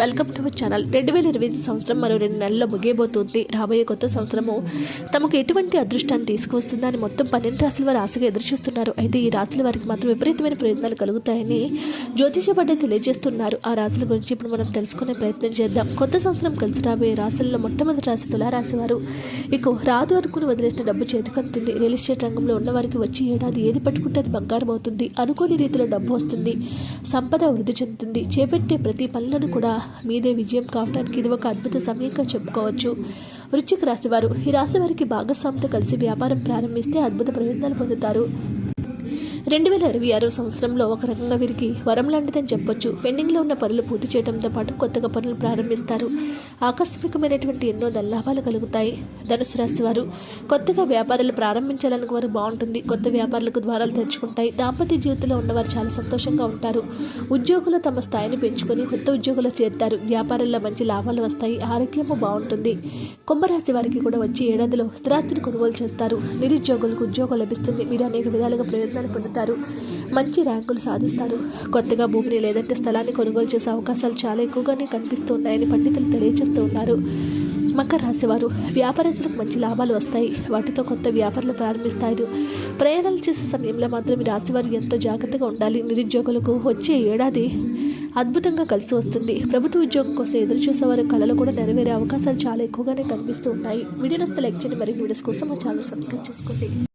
Welcome to our channel రెండు వేల ఇరవై ఐదు సంవత్సరం మరో రెండు నెలల్లో ముగియబోతుంది. రాబోయే కొత్త సంవత్సరము తమకు ఎటువంటి అదృష్టాన్ని తీసుకువస్తుందని మొత్తం పన్నెండు రాశుల వారు ఆశగా ఎదురుచూస్తున్నారు. అయితే ఈ రాశుల వారికి మాత్రం విపరీతమైన ప్రయోజనాలు కలుగుతాయని జ్యోతిష పడ్డ తెలియజేస్తున్నారు. ఆ రాశుల గురించి ఇప్పుడు మనం తెలుసుకునే ప్రయత్నం చేద్దాం. కొత్త సంవత్సరం కలిసి రాబోయే రాశుల్లో మొట్టమొదటి రాశి తులారాశి వారు ఇక రాదు అనుకుని వదిలేసిన డబ్బు చేతికంతుంది. రియల్ ఎస్టేట్ రంగంలో ఉన్నవారికి వచ్చే వచ్చి ఏడాది ఏది పట్టుకుంటే అది బంగారం అవుతుంది. అనుకోని రీతిలో డబ్బు వస్తుంది. సంపద వృద్ధి చెందుతుంది. చేపట్టే ప్రతి పనులను కూడా మీదే విజయం కావడానికి ఇది ఒక అద్భుత సమయంగా చెప్పుకోవచ్చు. వృశ్చిక రాశి వారు ఈ రాశి వారికి భాగస్వామితో కలిసి వ్యాపారం ప్రారంభిస్తే అద్భుత ప్రయోజనాలు పొందుతారు. రెండు వేల ఇరవై ఆరో సంవత్సరంలో ఒక రకంగా వీరికి వరం లాంటిదని చెప్పొచ్చు. పెండింగ్లో ఉన్న పనులు పూర్తి చేయడంతో పాటు కొత్తగా పనులు ప్రారంభిస్తారు. ఆకస్మికమైనటువంటి ఎన్నో లాభాలు కలుగుతాయి. ధనుసు రాశి వారు కొత్తగా వ్యాపారాలు ప్రారంభించాలని వారు బాగుంటుంది. కొత్త వ్యాపారాలకు ద్వారాలు తెరుచుకుంటాయి. దాంపత్య జీవితంలో ఉన్నవారు చాలా సంతోషంగా ఉంటారు. ఉద్యోగులు తమ స్థాయిని పెంచుకొని కొత్త ఉద్యోగులు చేరుతారు. వ్యాపారంలో మంచి లాభాలు వస్తాయి. ఆరోగ్యము బాగుంటుంది. కుంభరాశి వారికి కూడా వచ్చే ఏడాదిలో స్థిరాస్తిని కొనుగోలు చేస్తారు. నిరుద్యోగులకు ఉద్యోగం లభిస్తుంది. మీరు అనేక విధాలుగా ప్రయోజనాలు పొందుతారు. మంచి ర్యాంకులు సాధిస్తారు. కొత్తగా భూమిని లేదంటే స్థలాన్ని కొనుగోలు చేసే అవకాశాలు చాలా ఎక్కువగానే కనిపిస్తున్నాయని పండితులు తెలియజేస్తూ ఉన్నారు. మకర రాశివారు వ్యాపారస్తులకు మంచి లాభాలు వస్తాయి. వాటితో కొత్త వ్యాపారాలు ప్రారంభిస్తారు. ప్రయాణాలు చేసే సమయంలో మాత్రం ఈ రాశివారు ఎంతో జాగ్రత్తగా ఉండాలి. నిరుద్యోగులకు వచ్చే ఏడాది అద్భుతంగా కలిసి వస్తుంది. ప్రభుత్వ ఉద్యోగం కోసం ఎదురు చూసే వారి కళలు కూడా నెరవేరే అవకాశాలు చాలా ఎక్కువగానే కనిపిస్తూ ఉన్నాయి. వీడియో నస్తే లైక్ చేయండి. మరియు వీడియోస్ కోసం మా ఛానల్ సబ్స్క్రైబ్ చేసుకోండి.